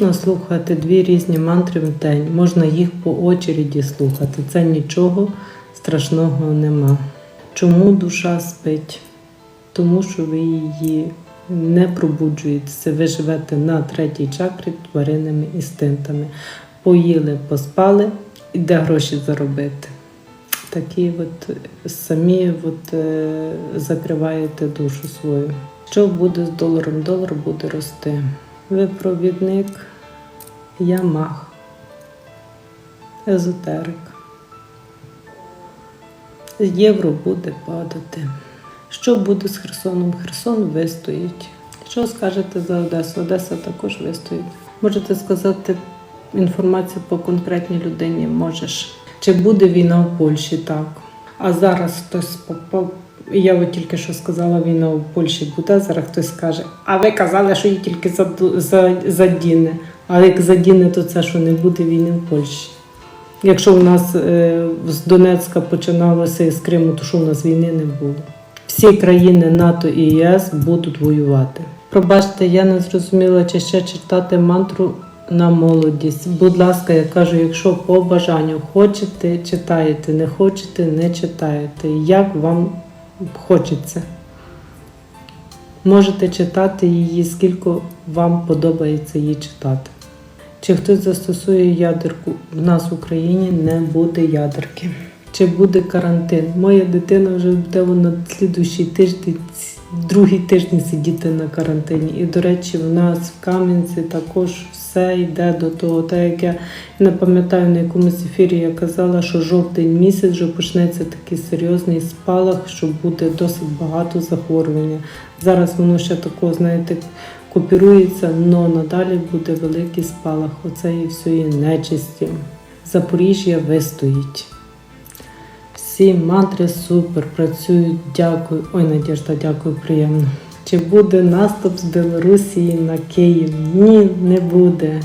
Можна слухати дві різні мантри в день, можна їх по очереді слухати. Це нічого страшного нема. Чому душа спить? Тому що ви її не пробуджуєтеся. Ви живете на третій чакрі тваринними інстинктами. Поїли, поспали, і де гроші заробити. Такі от самі от, е, закриваєте душу свою. Що буде з доларом? Долар буде рости. Ви провідник, я маг, езотерик. Євро буде падати. Що буде з Херсоном? Херсон вистоїть. Що скажете за Одесу? Одеса також вистоїть. Можете сказати інформацію по конкретній людині? Можеш. Чи буде війна в Польщі? Так. А зараз хтось попав. Я от тільки що сказала, війна в Польщі буде. Зараз хтось скаже, а ви казали, що її тільки задіне. А як задіне, то це що не буде війни в Польщі. Якщо у нас е, з Донецька починалося і з Криму, то що у нас війни не було. Всі країни НАТО і ЄС будуть воювати. Пробачте, я не зрозуміла, чи ще читати мантру на молодість. Будь ласка, я кажу, якщо по бажанню хочете, читаєте, не хочете, не читаєте. Як вам хочеться. Можете читати її, скільки вам подобається її читати. Чи хтось застосує ядерку? В нас в Україні не буде ядерки. Чи буде карантин? Моя дитина вже буде на слідущий тиждень, другий тиждень сидіти на карантині. І, до речі, в нас в Кам'янці також все йде до того. Так як я не пам'ятаю на якомусь ефірі, я казала, що жовтень місяць вже почнеться такий серйозний спалах, що буде досить багато захворювання. Зараз воно ще такого, знаєте, копірується, але надалі буде великий спалах оцеї всієї нечисті. Запоріжжя вистоїть. Всі мантри супер, працюють, дякую. Ой, Надіжда, дякую, приємно. Чи буде наступ з Білорусі на Київ? Ні, не буде.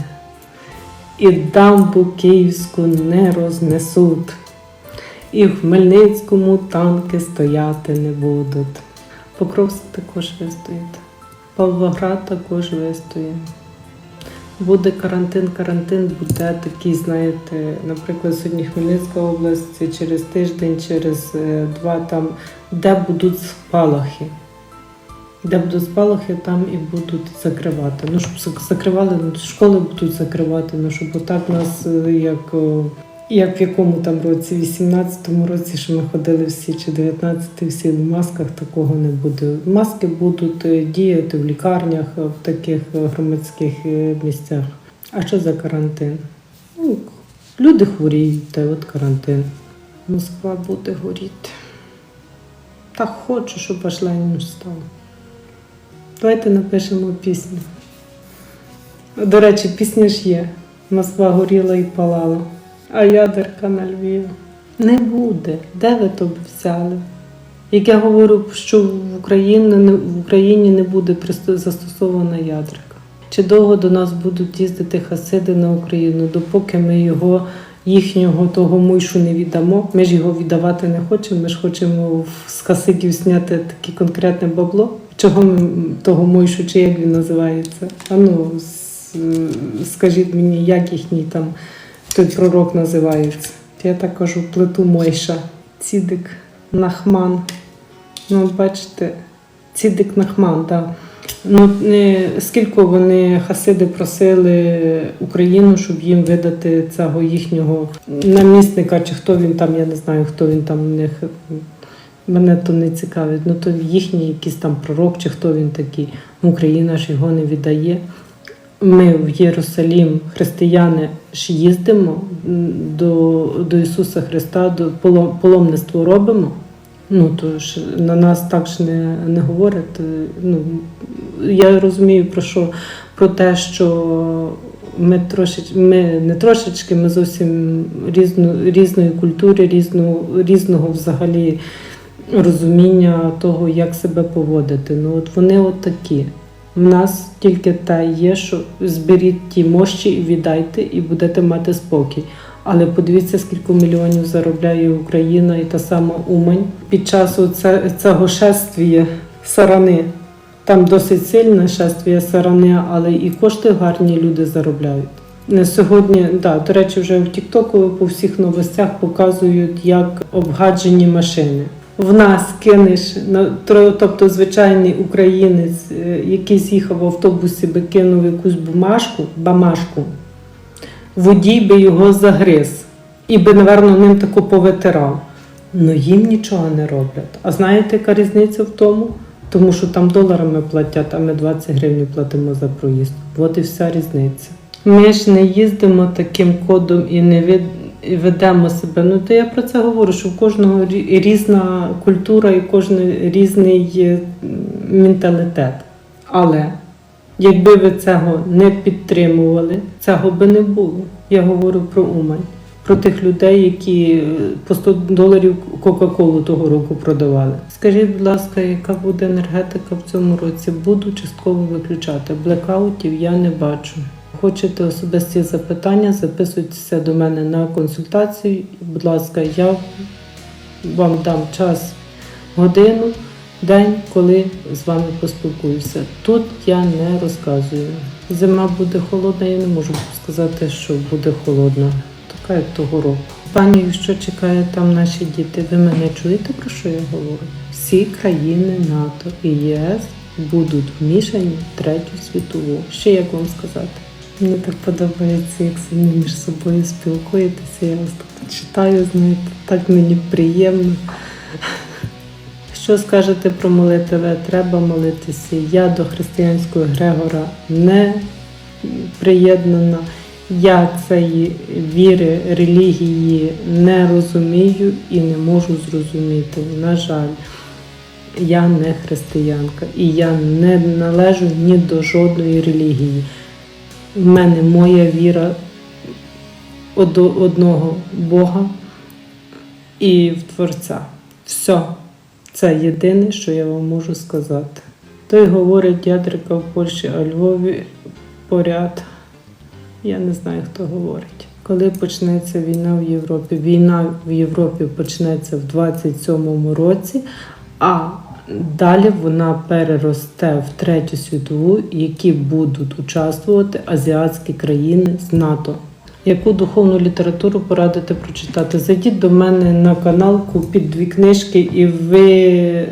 І дамбу київську не рознесуть. І в Хмельницькому танки стояти не будуть. Покровськ також вистоїть. Павлоград також вистоїть. Буде карантин, карантин буде такий, знаєте, наприклад, сьогодні Хмельницька область через тиждень, через е, два там, де будуть спалахи. Де будуть спалахи, там і будуть закривати. Ну, щоб закривали, ну, школи будуть закривати, ну, щоб отак нас, е, як, як в якому там році, 18-му році, що ми ходили всі, чи 19-й, всі в масках, такого не буде. Маски будуть е, діяти в лікарнях, е, в таких е, громадських місцях. А що за карантин? Ну, люди хворіють, та от карантин. Москва буде горіти. Так хочу, щоб ваш Ленін став. Давайте напишемо пісню. До речі, пісня ж є. Москва горіла і палала, а ядерка на Львів. Не буде. Де ви то взяли? Як я говорю, що в Україні, в Україні не буде застосована ядерка. Чи довго до нас будуть їздити хасиди на Україну, допоки ми його, їхнього того муйшу не віддамо? Ми ж його віддавати не хочемо, ми ж хочемо з хасидів зняти таке конкретне бабло. Чого ми того мойшу, чи як він називається? А ну, скажіть мені, як їхній там той пророк називається? Я так кажу, плиту Мойша. Цідик Нахман. Ну, бачите, Цідик Нахман, так. Ну, не, скільки вони хасиди просили Україну, щоб їм видати цього їхнього намісника, чи хто він там, я не знаю, хто він там у них. Мене то не цікавить. Ну то їхній якийсь там пророк, чи хто він такий. Україна ж його не віддає. Ми в Єрусалім, християни ж їздимо до, до Ісуса Христа, до поло- паломництво робимо. Ну то ж на нас так ж не, не говорять. Ну, я розумію про що про те, що ми трошеч, ми не трошечки, ми зовсім різну, різної культури, різну, різного взагалі розуміння того, як себе поводити. Ну от вони от такі. У нас тільки те є, що зберіть ті мощі і віддайте, і будете мати спокій. Але подивіться, скільки мільйонів заробляє Україна і та сама Умань під час цього шествія сарани. Там досить сильне шествіє сарани, але і кошти гарні люди заробляють. Сьогодні, да, до речі, вже в Тіктоку по всіх новостях показують, як обгаджені машини. В нас кинеш тобто звичайний українець, е, який з'їхав в автобусі, би кинув якусь бумажку, бамашку, водій би його загриз і би, напевно, ним тако повитирав. Ну їм нічого не роблять. А знаєте, яка різниця в тому? Тому що там доларами платять, а ми 20 гривень платимо за проїзд. От і вся різниця. Ми ж не їздимо таким кодом і не від- ведемо себе. Ну то я про це говорю, що в кожного різна культура і кожен різний е, менталітет. Але якби ви цього не підтримували, цього би не було. Я говорю про Умань, про тих людей, які е, по 100 доларів Кока-Колу того року продавали. Скажіть, будь ласка, яка буде енергетика в цьому році? Буду частково виключати. Блекаутів я не бачу. Хочете особисті запитання, записуйтеся до мене на консультацію. Будь ласка, я вам дам час, годину, день, коли з вами поспілкуюся. Тут я не розказую. Зима буде холодна, я не можу сказати, що буде холодна. Така як того року. Пані, що чекає там наші діти? Ви мене чуєте, про що я говорю? Всі країни НАТО і ЄС будуть вмішані в третю світову. Ще як вам сказати? Мені так подобається, як самі між собою спілкуєтеся. Я вас тут читаю, знаєте, так мені приємно. Що скажете про молитве? Треба молитися. Я до християнського Грегора не приєднана. Я цієї віри, релігії не розумію і не можу зрозуміти. На жаль, я не християнка і я не належу ні до жодної релігії. В мене моя віра одного Бога і в Творця. Все. Це єдине, що я вам можу сказати. Той говорить ядрика в Польщі, а Львові поряд. Я не знаю, хто говорить. Коли почнеться війна в Європі? Війна в Європі почнеться в 27-му році, а далі вона переросте в третю світову, які будуть участвувати азіатські країни з НАТО. Яку духовну літературу порадите прочитати? Зайдіть до мене на канал, купіть дві книжки, і ви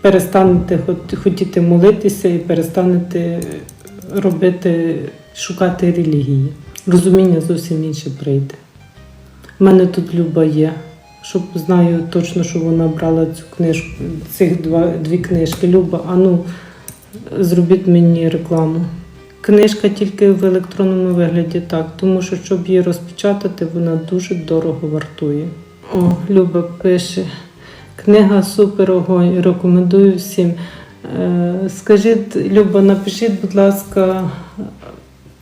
перестанете хотіти молитися і перестанете робити, шукати релігії. Розуміння зовсім інше прийде. У мене тут Люба є, щоб знаю точно, що вона брала цю книжку, цих два, дві книжки. Люба, а ну, зробіть мені рекламу. Книжка тільки в електронному вигляді, так, тому що, щоб її розпечатати, вона дуже дорого вартує. О, Люба пише. Книга супер огонь. Рекомендую всім. Е, Скажіть, Люба, напишіть, будь ласка,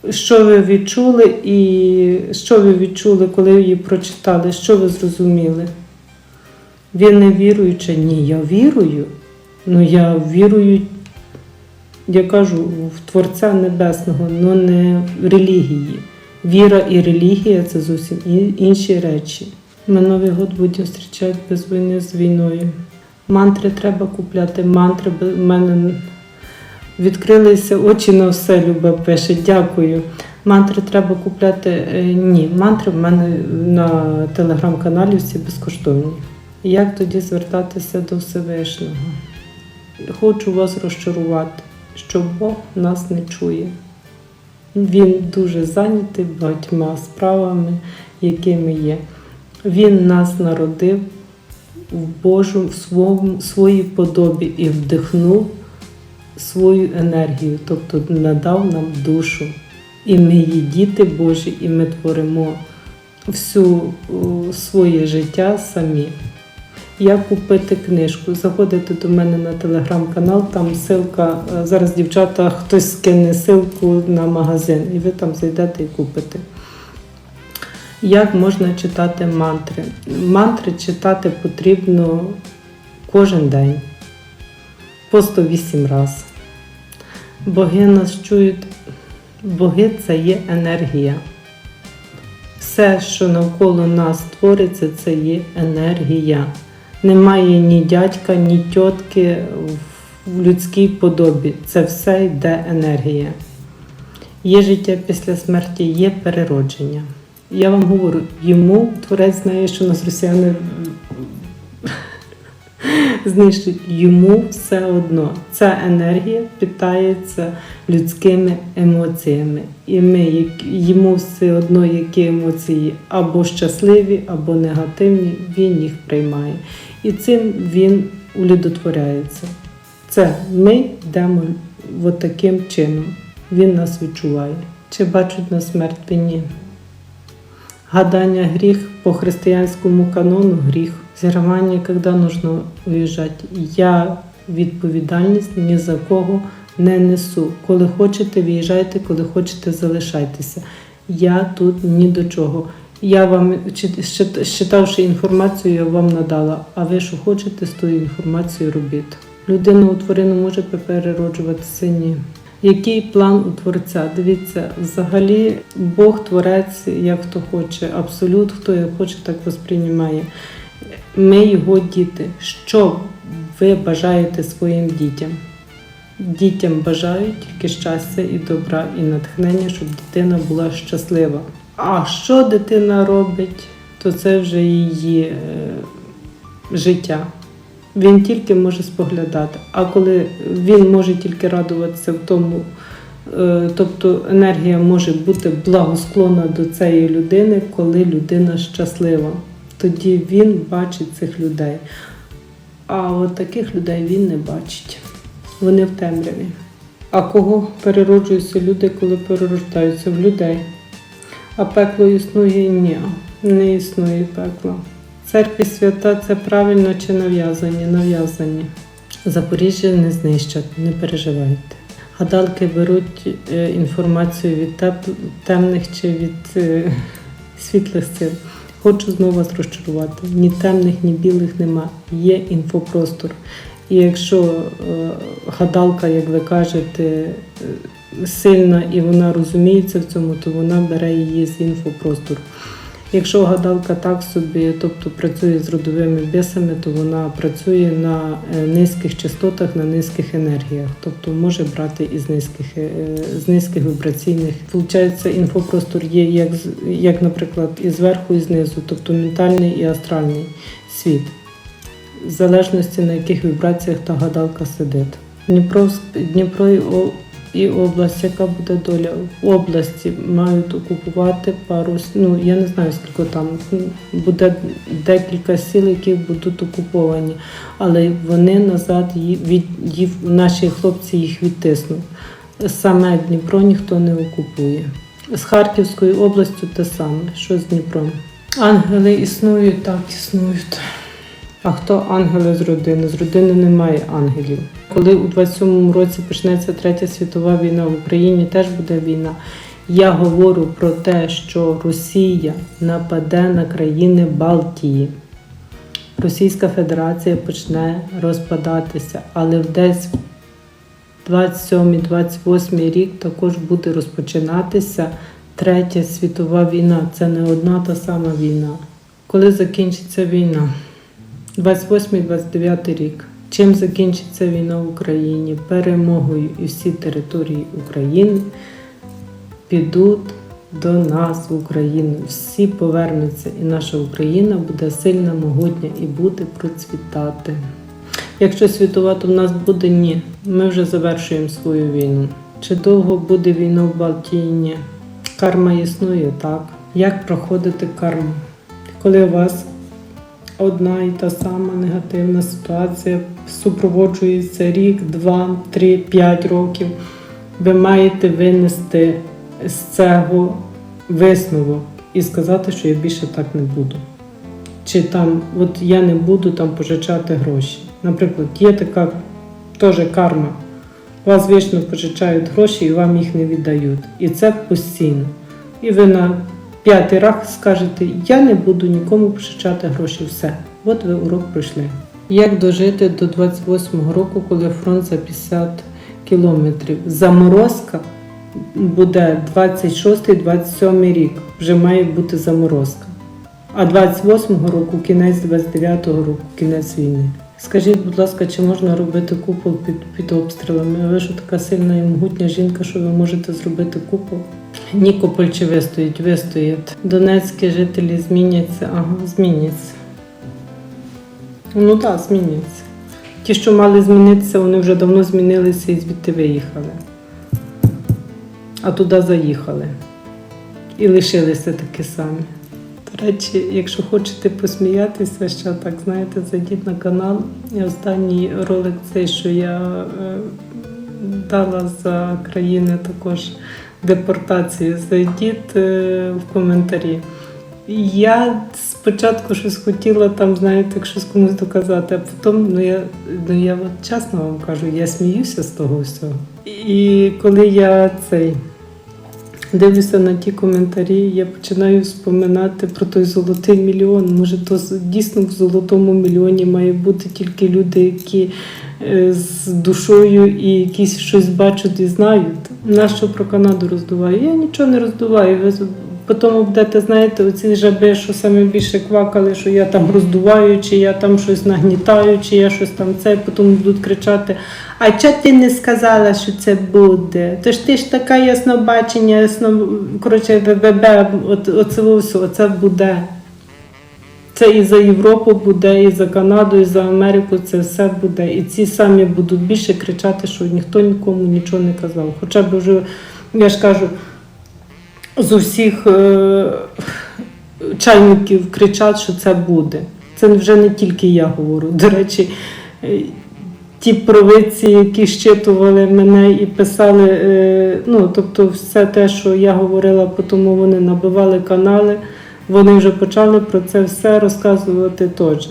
що ви відчули і що ви відчули, коли її прочитали, що ви зрозуміли? Ви не віруюча? Ні, я вірую. Ну я вірую, я кажу, в Творця Небесного, але не в релігії. Віра і релігія це зовсім інші речі. Ми Новий год будемо зустрічати без війни з війною. Мантри треба купляти. Мантри в мене відкрилися очі на все, Люба пише. Дякую. Мантри треба купляти. Е, Ні, мантри в мене на телеграм-каналі всі безкоштовні. Як тоді звертатися до Всевишнього? Хочу вас розчарувати, що Бог нас не чує. Він дуже зайнятий багатьма справами, якими є. Він нас народив в Божу, в своїй подобі і вдихнув свою енергію, тобто надав нам душу. І ми є діти Божі, і ми творимо всю своє життя самі. Як купити книжку? Заходите до мене на телеграм-канал, там ссылка, е, зараз дівчата хтось скине ссылку на магазин, і ви там зайдете і купите. Як можна читати мантри? Мантри читати потрібно кожен день по 108 разів. Боги нас чують, боги це є енергія. Все, що навколо нас твориться, це є енергія. Немає ні дядька, ні тітки в людській подобі. Це все йде енергія. Є життя після смерті, є переродження. Я вам говорю, йому творець знає, що нас росіяни знищать. Йому все одно. Ця енергія питається людськими емоціями. І ми, йому все одно, які емоції або щасливі, або негативні, він їх приймає. І цим він улюдотворяється. Це ми йдемо от таким чином. Він нас відчуває. Чи бачать нас мертві? Ні. Гадання гріх по християнському канону гріх. Зірвання, коли нужно уїжджати. Я відповідальність ні за кого не несу. Коли хочете, виїжджайте, коли хочете, залишайтеся. Я тут ні до чого. Я вам чит- щит- щитавши інформацію, я вам надала. А ви що хочете з тою інформацією робіть? Людина у тварину може перероджуватися? Ні. Який план у творця? Дивіться, взагалі Бог творець, як хто хоче, абсолют, хто як хоче, так восприймає. Ми його діти. Що ви бажаєте своїм дітям? Дітям бажають тільки щастя і добра, і натхнення, щоб дитина була щаслива. А що дитина робить, то це вже її е, життя. Він тільки може споглядати. А коли він може тільки радуватися в тому, е, тобто енергія може бути благосклонна до цієї людини, коли людина щаслива. Тоді він бачить цих людей. А от таких людей він не бачить. Вони в темряві. А кого перероджуються люди, коли перерождаються в людей? А пекло існує? Ні, не існує пекло. Церкві свята це правильно чи нав'язані? Нав'язані. Запоріжжя не знищать, не переживайте. Гадалки беруть е, інформацію від темних чи від е, світлих сил. Хочу знову вас розчарувати. Ні темних, ні білих нема. Є інфопростор. І якщо е, гадалка, як ви кажете, е, сильна і вона розуміється в цьому, то вона бере її з інфопростору. Якщо гадалка так собі, тобто працює з родовими бісами, то вона працює на е, низьких частотах, на низьких енергіях, тобто може брати із низьких, е, з низьких вібраційних. Получається, інфопростор є як, як, наприклад, і зверху, і знизу, тобто ментальний і астральний світ, в залежності на яких вібраціях та гадалка сидить. Дніпро, Дніпро і область, яка буде доля в області, мають окупувати пару, ну я не знаю скільки там буде декілька сіл, які будуть окуповані, але вони назад від їх, наші хлопці їх відтиснуть. Саме Дніпро ніхто не окупує. З Харківською областю те саме, що з Дніпром. Ангели існують, так існують. А хто ангели з родини? З родини немає ангелів. Коли у 27-му році почнеться третя світова війна в Україні, теж буде війна. Я говорю про те, що Росія нападе на країни Балтії. Російська Федерація почне розпадатися, але десь 27-28 рік також буде розпочинатися третя світова війна. Це не одна та сама війна. Коли закінчиться війна? 28-29 рік. Чим закінчиться війна в Україні? Перемогою і всі території України підуть до нас в Україну. Всі повернуться, і наша Україна буде сильна, могутня і буде процвітати. Якщо світова, то в нас буде ні. Ми вже завершуємо свою війну. Чи довго буде війна в Балтії? Карма існує так. Як проходити карму? Коли у вас одна і та сама негативна ситуація супроводжується рік, два, три, п'ять років. Ви маєте винести з цього висновок і сказати, що я більше так не буду. Чи там, от я не буду там пожичати гроші. Наприклад, є така теж карма. Вас вічно пожичають гроші і вам їх не віддають. І це постійно. І ви на п'ятий раз скажете, я не буду нікому пожичати гроші. Все. От ви урок пройшли. Як дожити до 28-го року, коли фронт за 50 кілометрів? Заморозка буде 26-27 рік. Вже має бути заморозка. А 28-го року, кінець 29-го року, кінець війни. Скажіть, будь ласка, чи можна робити купол під, під обстрілами? Ви що така сильна і могутня жінка, що ви можете зробити купол? Нікополь чи вистоїть? Вистоїть. Донецькі жителі зміняться, ага, зміняться. Ну так, зміняться. Ті, що мали змінитися, вони вже давно змінилися і звідти виїхали. А туди заїхали. І лишилися такі самі. До речі, якщо хочете посміятися, ще так знаєте, зайдіть на канал. І останній ролик цей, що я е, дала за країни також депортації, зайдіть е, в коментарі. Я спочатку щось хотіла там, знаєте, щось комусь доказати, а потім, ну я, ну я от чесно вам кажу, я сміюся з того всього. І коли я цей дивлюся на ті коментарі, я починаю споминати про той золотий мільйон. Може, то дійсно в золотому мільйоні має бути тільки люди, які е, з душою і якісь щось бачать і знають. Нащо про Канаду роздуваю? Я нічого не роздуваю. Ви Потім будете, знаєте, оці жаби, що саме більше квакали, що я там роздуваю, чи я там щось нагнітаю, чи я щось там це, потім будуть кричати: а чого ти не сказала, що це буде? Тож ти ж така яснобачення, ясно... коротше, от, оце все, оце буде. Це і за Європу буде, і за Канаду, і за Америку це все буде. І ці самі будуть більше кричати, що ніхто нікому нічого не казав. Хоча б вже, я ж кажу, з усіх е, чайників кричать, що це буде. Це вже не тільки я говорю. До речі, е, ті провидці, які щитували мене і писали, е, ну тобто все те, що я говорила, тому вони набивали канали, вони вже почали про це все розказувати теж.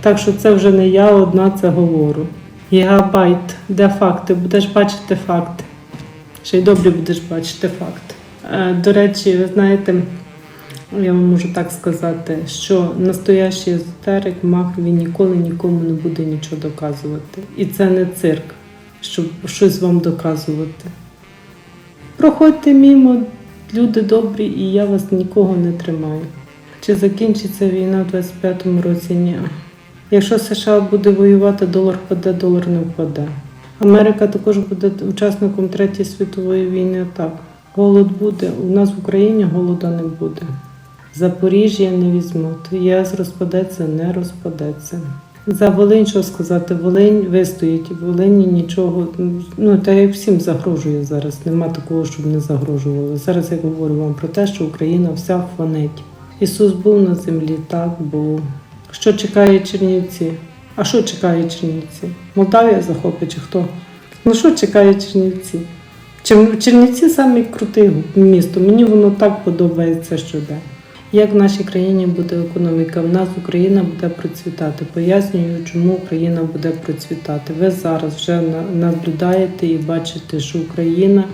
Так що це вже не я одна це говорю. Гігабайт, де факти? Будеш бачити факти. Ще й добре будеш бачити факти. Е, До речі, ви знаєте, я вам можу так сказати, що настоящий езотерик, маг, він ніколи нікому не буде нічого доказувати. І це не цирк, щоб щось вам доказувати. Проходьте мімо, люди добрі, і я вас нікого не тримаю. Чи закінчиться війна в 25-му році? Ні. Якщо США буде воювати, долар впаде, долар не впаде. Америка також буде учасником Третьої світової війни. Так, голод буде. У нас в Україні голода не буде. Запоріжжя не візьмуть. ЄС розпадеться, не розпадеться. За Волинь, що сказати, Волинь вистоїть. Волині нічого, ну та й всім загрожує зараз. Нема такого, щоб не загрожувало. Зараз я говорю вам про те, що Україна вся фонить. Ісус був на землі, так був. Що чекає Чернівці? А що чекає Чернівці? Молдавія захопить чи хто? Ну що чекає Чернівці? Чер- Чернівці саме круте місто. Мені воно так подобається що щодо. Як в нашій країні буде економіка? В нас Україна буде процвітати. Пояснюю, чому Україна буде процвітати. Ви зараз вже на- наблюдаєте і бачите, що Україна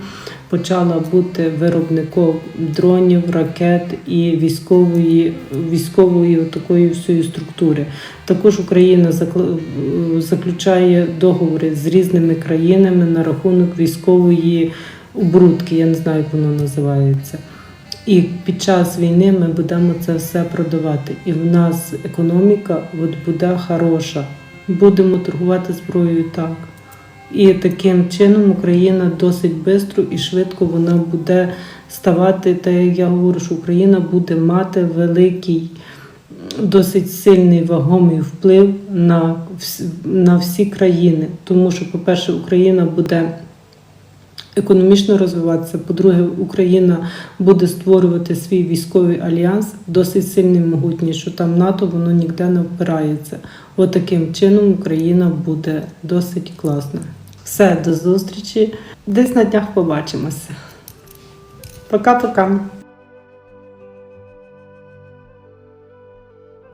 почала бути виробником дронів, ракет і військової, військової такої всієї структури. Також Україна закл- заключає договори з різними країнами на рахунок військової оборудки. Я не знаю, як воно називається. І під час війни ми будемо це все продавати. І в нас економіка от буде хороша. Будемо торгувати зброєю так. І таким чином Україна досить швидко і швидко вона буде ставати, так як я говорю, що Україна буде мати великий, досить сильний вагомий вплив на, на всі країни. Тому що, по-перше, Україна буде економічно розвиватися. По-друге, Україна буде створювати свій військовий альянс, досить сильний, могутній, що там НАТО воно ніде не впирається. От чином Україна буде досить класна. Все, до зустрічі. Десь на днях побачимося. Пока-пока.